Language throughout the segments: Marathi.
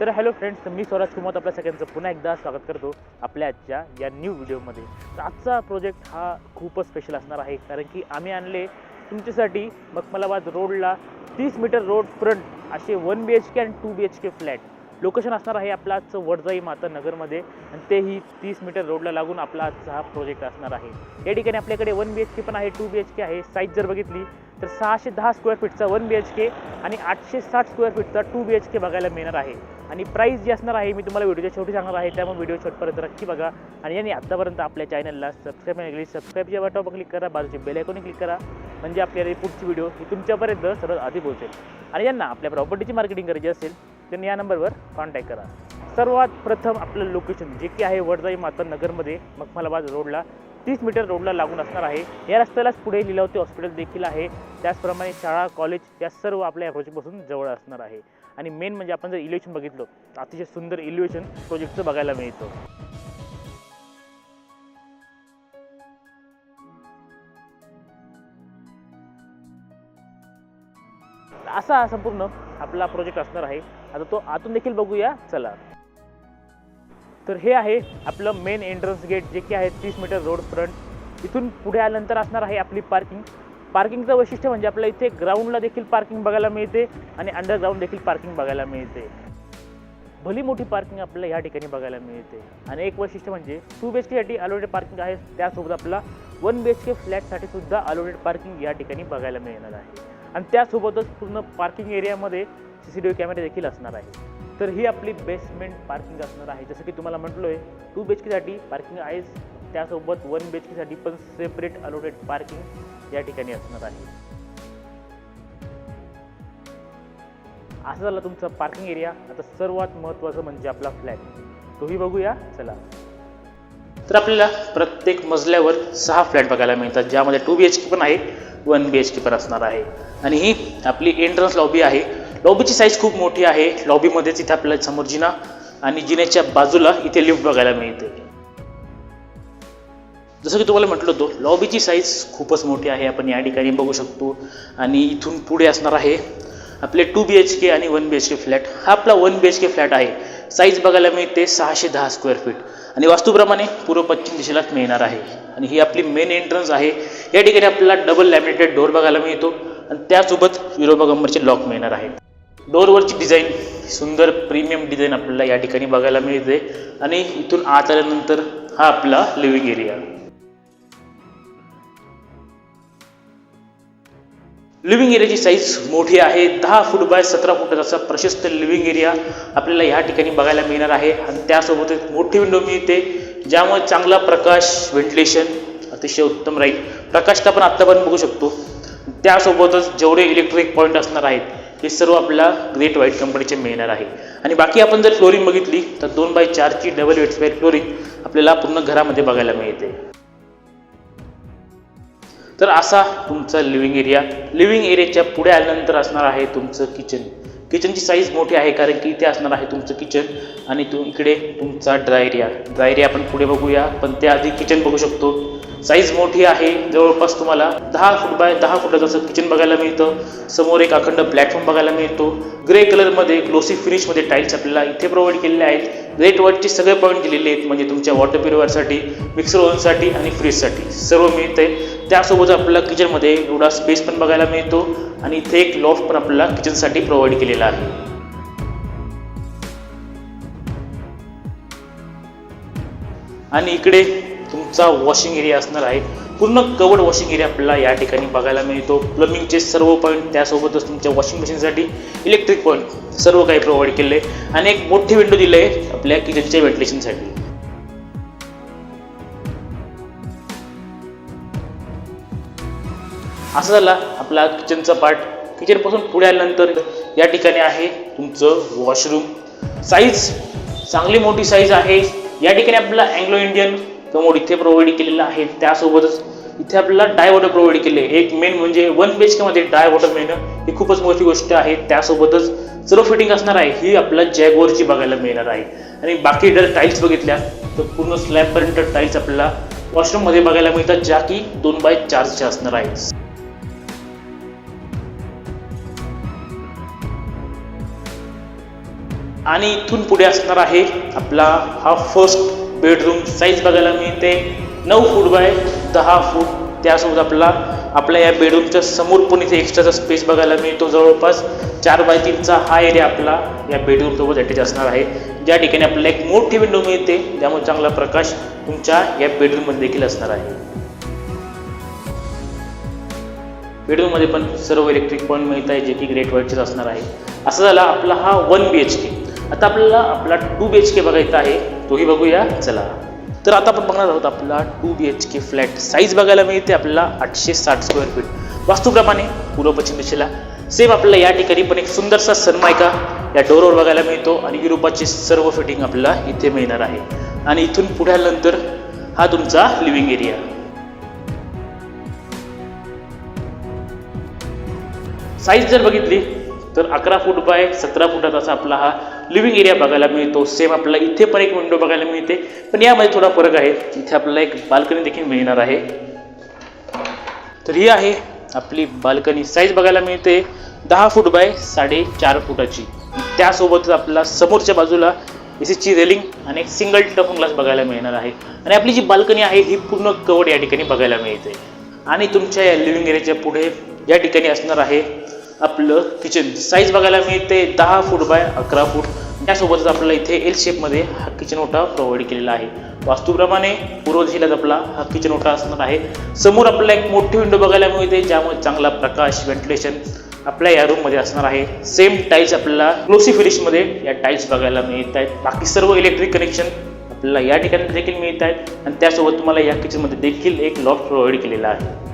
तर हॅलो फ्रेंड्स मी स्वराज कुमार आपल्या सगळ्यांचं पुन्हा एकदा स्वागत करतो आपल्या आजच्या या न्यू व्हिडिओमध्ये तर आजचा प्रोजेक्ट हा खूपच स्पेशल असणार आहे कारण की आम्ही आणले तुमच्यासाठी मखमलाबाद रोडला तीस मीटर रोड फ्रंट असे वन बी एच के आणि two B H K flat location असणार आहे आपला आजचं वडजाई माता नगरमध्ये आणि तेही तीस मीटर रोडला लागून आपला आजचा हा प्रोजेक्ट असणार आहे. या ठिकाणी आपल्याकडे वन बी एच के पण आहे टू बी एच के आहे. साईज जर बघितली तर सहाशे दहा स्क्वेअर फीटचा वन बी एच के आणि आठशे साठ स्क्वेअर फीटचा टू बी एच के बघायला मिळणार आहे. आणि प्राईस जी असणार आहे मी तुम्हाला व्हिडिओच्या शेवटी सांगणार आहे त्यामुळे व्हिडिओ शेवटपर्यंत नक्की बघा. आणि यांनी आत्तापर्यंत आपल्या चॅनलला सबस्क्राईब नाही केली सबस्क्राईबच्या बटनावर क्लिक करा बाजूचे बेल आयकॉन क्लिक करा म्हणजे आपल्याला पुढची व्हिडिओ ही तुमच्यापर्यंत सर्वात आधी पोहोचेल. आणि यांना आपल्या प्रॉपर्टीची मार्केटिंग करायची असेल त्यांनी या नंबरवर कॉन्टॅक्ट करा. सर्वात प्रथम आपलं लोकेशन जे की आहे वडजाई माता नगरमध्ये मखमलाबाद रोडला तीस मीटर रोडला लागून असणार आहे. या रस्त्यालाच पुढे लिलावती हॉस्पिटल देखील आहे. त्याचप्रमाणे शाळा कॉलेज या सर्व आपल्या या प्रोजेक्टपासून जवळ असणार आहे. आणि मेन म्हणजे आपण जर इलेक्शन बघितलं तर अतिशय सुंदर इल्युएशन प्रोजेक्टचं बघायला मिळतं. असा संपूर्ण आपला प्रोजेक्ट असणार आहे. आता तो आतून देखील बघूया. चला. तर हे आहे आपलं मेन एंट्रन्स गेट जे की आहे तीस मीटर रोड फ्रंट इथून पुढे आल्यानंतर असणार आहे आपली पार्किंग पार्किंगचं वैशिष्ट्य म्हणजे आपल्या इथे ग्राउंडला देखील पार्किंग बघायला मिळते आणि अंडरग्राऊंड देखील पार्किंग बघायला मिळते. भली मोठी पार्किंग आपल्याला ह्या ठिकाणी बघायला मिळते. आणि एक वैशिष्ट्य म्हणजे टू बी एच केसाठी अलोडेड पार्किंग आहे त्यासोबत आपला वन बी एच के फ्लॅटसाठी सुद्धा अलोडेड पार्किंग या ठिकाणी बघायला मिळणार आहे. आणि त्यासोबतच पूर्ण पार्किंग एरियामध्ये सी सी टी व्ही कॅमेरे देखील असणार आहे. तर ही आपली बेसमेंट पार्किंग असणार आहे. जसं की तुम्हाला म्हटलो आहे टू बी एच केसाठी पार्किंग आहेच. त्यासोबत वन बी एच केसाठी पण सेपरेट अलोडेड पार्किंग या ठिकाणी असणार आहे. असं झालं तुमचं पार्किंग एरिया आता सर्वात महत्त्वाचं म्हणजे आपला फ्लॅट तोही बघूया. चला. तर आपल्याला प्रत्येक मजल्यावर सहा फ्लॅट बघायला मिळतात ज्यामध्ये टू बी एच के पण आहे वन बी एच के पण असणार आहे. आणि ही आपली एंट्रन्स लॉबी आहे. लॉबीची साईज खूप मोठी आहे. लॉबीमध्येच इथे आपल्याला समोर जिना आणि जिन्याच्या बाजूला इथे लिफ्ट बघायला मिळते. जसं की तुम्हाला म्हटलं होतं लॉबीची साईज खूपच मोठी आहे. आपण या ठिकाणी बघू शकतो. आणि इथून पुढे असणार आहे आपले टू बी एच के आणि one B H K flat हा आपला one B H K flat आहे. साईज बघायला मिळते सहाशे दहा स्क्वेअर फीट आणि वास्तूप्रमाणे पूर्व पश्चिम दिशेलाच मिळणार आहे. आणि ही आपली मेन एंट्रन्स आहे. या ठिकाणी आपल्याला डबल लॅमिनेटेड डोर बघायला मिळतो. आणि त्यासोबत विरोबागंबरचे लॉक मिळणार आहेत डोअरवरची डिझाईन सुंदर प्रीमियम डिझाईन आपल्याला या ठिकाणी बघायला मिळते. आणि इथून आत आल्यानंतर हा आपला लिव्हिंग एरिया लिव्हिंग एरियाची साईज मोठी आहे. दहा फूट बाय सतरा फुटाचा असा प्रशस्त लिव्हिंग एरिया आपल्याला या ठिकाणी बघायला मिळणार आहे. आणि त्यासोबत एक मोठी विंडो मिळते ज्यामुळे चांगला प्रकाश व्हेंटिलेशन अतिशय उत्तम राहील. प्रकाश प्रकाशता पण आत्तापर्यंत बघू शकतो. त्यासोबतच जेवढे इलेक्ट्रिक पॉईंट असणार आहेत हे सर्व आपल्याला ग्रेट व्हाईट कंपनीचे मिळणार आहे. आणि बाकी आपण जर फ्लोरिंग बघितली तर दोन बाय चारची डबल एट स्क्वेअर फ्लोरिंग आपल्याला पूर्ण घरामध्ये बघायला मिळते. तर असा तुमचा लिव्हिंग एरिया लिव्हिंग एरियाच्या पुढे आल्यानंतर असणार आहे तुमचं किचन किचनची साईज मोठी आहे कारण की इथे असणार आहे तुमचं किचन आणि तू इकडे तुमचा ड्राय एरिया ड्राय एरिया आपण पुढे बघूया पण त्याआधी किचन बघू शकतो. साईज मोठी आहे. जवळपास तुम्हाला दहा फूट बाय दहा फुटाचं असं किचन बघायला मिळतं. समोर एक अखंड प्लॅटफॉर्म बघायला मिळतो. ग्रे कलरमध्ये ग्लोसी फिनिशमध्ये टाईल्स आपल्याला इथे प्रोव्हाइड केलेले आहेत. रेट वॉटचे सगळे पॉईंट दिलेले आहेत म्हणजे तुमच्या वॉटर प्युरिफायरसाठी मिक्सर ओव्हनसाठी आणि फ्रीजसाठी सर्व मिळते त्यासोबत आपल्याला किचनमध्ये एवढा स्पेस पण बघायला मिळतो आणि इथे एक लॉफ्ट पण आपल्याला किचनसाठी प्रोव्हाइड केलेला आहे. आणि इकडे तुमचा वॉशिंग एरिया असणार आहे. पूर्ण कवर्ड वॉशिंग एरिया आपल्याला या ठिकाणी बघायला मिळतो. प्लमिंगचे सर्व पॉईंट त्यासोबतच तुमच्या वॉशिंग मशीनसाठी इलेक्ट्रिक पॉईंट सर्व काही प्रोव्हाइड केले आहे आणि एक मोठी विंडो दिलं आहे आपल्या किचनच्या व्हेंटिलेशनसाठी असं झाला आपला किचनचा पार्ट किचनपासून पुढे आल्यानंतर या ठिकाणी आहे तुमचं वॉशरूम साईज चांगली मोठी साईज आहे. या ठिकाणी आपल्याला अँग्लो इंडियन कमोड इथे प्रोव्हाइड केलेलं आहे. त्यासोबतच इथे आपल्याला डाय वॉटर प्रोव्हाइड केले. एक मेन म्हणजे वन बेच मध्ये केमध्ये डाय वॉटर मिळणं ही खूपच मोठी गोष्ट आहे. त्यासोबतच सर्व फिटिंग असणार आहे ही आपल्याला जॅगवरची बघायला मिळणार आहे. आणि बाकी जर टाईल्स बघितल्या तर पूर्ण स्लॅबपर्यंत टाईल्स आपल्याला वॉशरूममध्ये बघायला मिळतात ज्या की दोन बाय चारच्या असणार आहेत. आणि इथून पुढे असणार आहे आपला हा फर्स्ट बेडरूम साईज बघायला मिळते. नऊ फूट बाय दहा फूट त्यासोबत आपला आपल्या या बेडरूमच्या समोर पण इथे एक्स्ट्राचा स्पेस बघायला मिळतो. जवळपास चार बाय तीनचा हा एरिया आपला या बेडरूमसोबत अटॅच असणार आहे. ज्या ठिकाणी आपल्याला एक मोठी विंडो मिळते त्यामुळे चांगला प्रकाश तुमच्या या बेडरूममध्ये देखील असणार आहे. बेडरूममध्ये पण सर्व इलेक्ट्रिक पॉईंट मिळत आहे जे की ग्रेट व्हाईटचेच असणार आहे. असं झाला आपला हा वन बी एच के आता आपल्याला आपला टू बी एच के बघायचा आहे. तोही बघूया. चला. तर आता आपण बघणार आहोत आपला two B H K flat size बघायला मिळते. आपल्याला आठशे साठ स्क्वेअर फीट वास्तूप्रमाणे पूर्व पश्चिम दिशेला. सेम आपल्याला या ठिकाणी पण एक सुंदरसा सनमायका या डोरवर बघायला मिळतो आणि युरोपाची सर्व फिटिंग आपल्याला इथे मिळणार आहे. आणि इथून पुढे हा तुमचा लिव्हिंग एरिया साईज जर बघितली तर अकरा फूट बाय सतरा फुटाचा असा आपला हा लिव्हिंग एरिया बघायला मिळतो. सेम आपल्याला इथे पण एक विंडो बघायला मिळते. पण यामध्ये थोडा फरक आहे. इथे आपल्याला एक बाल्कनी देखील मिळणार आहे. तर ही आहे आपली बाल्कनी साईज बघायला मिळते. दहा फूट बाय साडेचार फुटाची. त्यासोबतच आपल्याला समोरच्या बाजूला एसीची रेलिंग आणि एक सिंगल टफन ग्लास बघायला मिळणार आहे. आणि आपली जी बाल्कनी आहे ही पूर्ण कवड या ठिकाणी बघायला मिळते. आणि तुमच्या या लिव्हिंग एरियाच्या पुढे या ठिकाणी असणार आहे आपलं किचन साईज बघायला मिळते दहा फूट बाय अकरा फूट त्यासोबतच आपल्याला इथे एल शेपमध्ये हा किचन ओटा प्रोव्हाइड केलेला आहे. वास्तूप्रमाणे पूर्व दिशेलाच आपला हा किचन ओटा असणार आहे. समोर आपल्याला एक मोठी विंडो बघायला मिळते ज्यामुळे चांगला प्रकाश व्हेंटिलेशन आपल्या या रूममध्ये असणार आहे. सेम टाईल्स आपल्याला क्लोसी फिनिशमध्ये या टाईल्स बघायला मिळत आहेत. बाकी सर्व इलेक्ट्रिक कनेक्शन आपल्याला या ठिकाणी देखील मिळत आहेत. आणि त्यासोबत तुम्हाला या किचनमध्ये देखील एक लॉक प्रोव्हाइड केलेला आहे.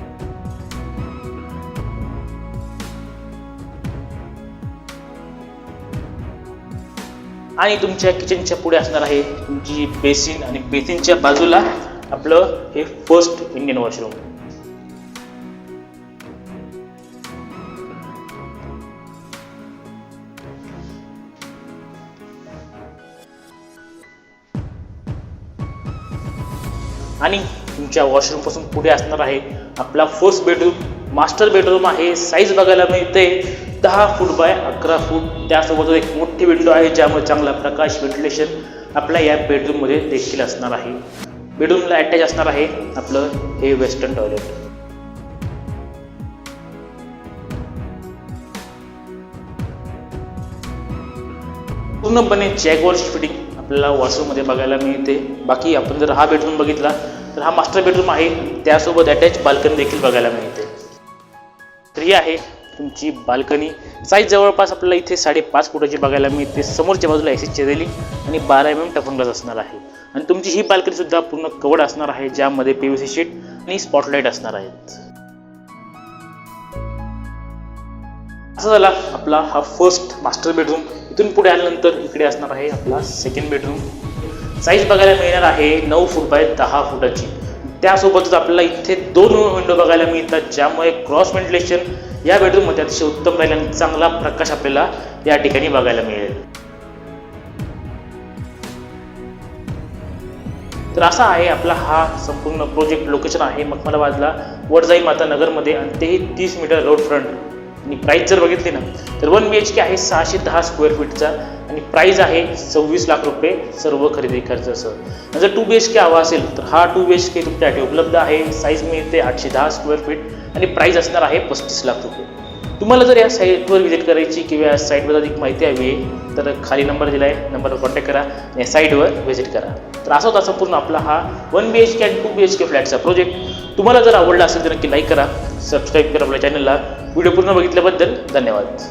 आणि तुमच्या किचनच्या पुढे असणार आहे तुमची बेसिन आणि बेसिनच्या बाजूला आपलं हे फर्स्ट इंडियन वॉशरूम आणि तुमच्या वॉशरूमपासून पुढे असणार आहे आपला फर्स्ट बेडरूम मास्टर बेडरूम आहे. साईज बघायला मिळते. दहा फूट बाय अकरा फूट. त्यासोबत एक मोठी विंडो आहे ज्यामुळे चांगला प्रकाश व्हेंटिलेशन आपल्या या बेडरूममध्ये देखील असणार आहे. बेडरूमला अटॅच असणार आहे आपलं हे वेस्टर्न टॉयलेट पूर्णपणे जॅगवॉर्स फिटिंग आपल्याला वॉशरूममध्ये बघायला मिळते. बाकी आपण जर हा बेडरूम बघितला तर हा मास्टर बेडरूम आहे. त्यासोबत अटॅच बाल्कनी देखील बघायला मिळते. तर ही आहे. तुमची बाल्कनी. साईज जवळपास आपल्याला इथे साडेपाच फुटाची बघायला मिळते. समोरच्या बाजूला एसीची रेलिंग आणि बारा एम एम टफन ग्लास असणार आहे. आणि तुमची ही बाल्कनीसुद्धा पूर्ण कवड असणार आहे ज्यामध्ये पीव्हीसी शीट आणि स्पॉटलाईट असणार आहेत. असं झाला आपला हा फर्स्ट मास्टर बेडरूम इथून पुढे आल्यानंतर इकडे असणार आहे आपला सेकंड बेडरूम साईज बघायला मिळणार आहे नऊ फूट बाय दहा फुटाची. त्यासोबतच आपल्याला इथे दोन विंडो बघायला मिळतात ज्यामुळे क्रॉस व्हेंटिलेशन या बेडरूममध्ये अतिशय उत्तम राहील आणि चांगला प्रकाश आपल्याला या ठिकाणी बघायला मिळेल. तर असा आहे आपला हा संपूर्ण प्रोजेक्ट लोकेशन आहे मखमलाबादला वडजाई माता नगरमध्ये आणि तेही तीस मीटर रोड फ्रंट आणि प्राईस जर बघितली ना तर वन बी एच के आहे सहाशे दहा स्क्वेअर फीटचा आणि प्राईज आहे सव्वीस लाख रुपये सर्व खरेदी खर्चासह जर टू बी एच के हवा असेल तर हा टू बी एच के तुमच्यासाठी उपलब्ध आहे. साईज मिळते आठशे दहा स्क्वेअर फीट आणि प्राईज असणार आहे पस्तीस लाख रुपये. तुम्हाला जर या साईटवर व्हिजिट करायची किंवा या साईटबद्दल अधिक माहिती हवी आहे तर खाली नंबर दिला आहे नंबरवर कॉन्टॅक्ट करा या साईटवर व्हिजिट करा. तर असा होता संपूर्ण आपला हा वन बी एच के आणि टू बी एच के फ्लॅटचा प्रोजेक्ट तुम्हाला जर आवडला असेल तर नक्की लाईक करा सबस्क्राईब करा आपल्या चॅनलला व्हिडिओ पूर्ण बघितल्याबद्दल धन्यवाद.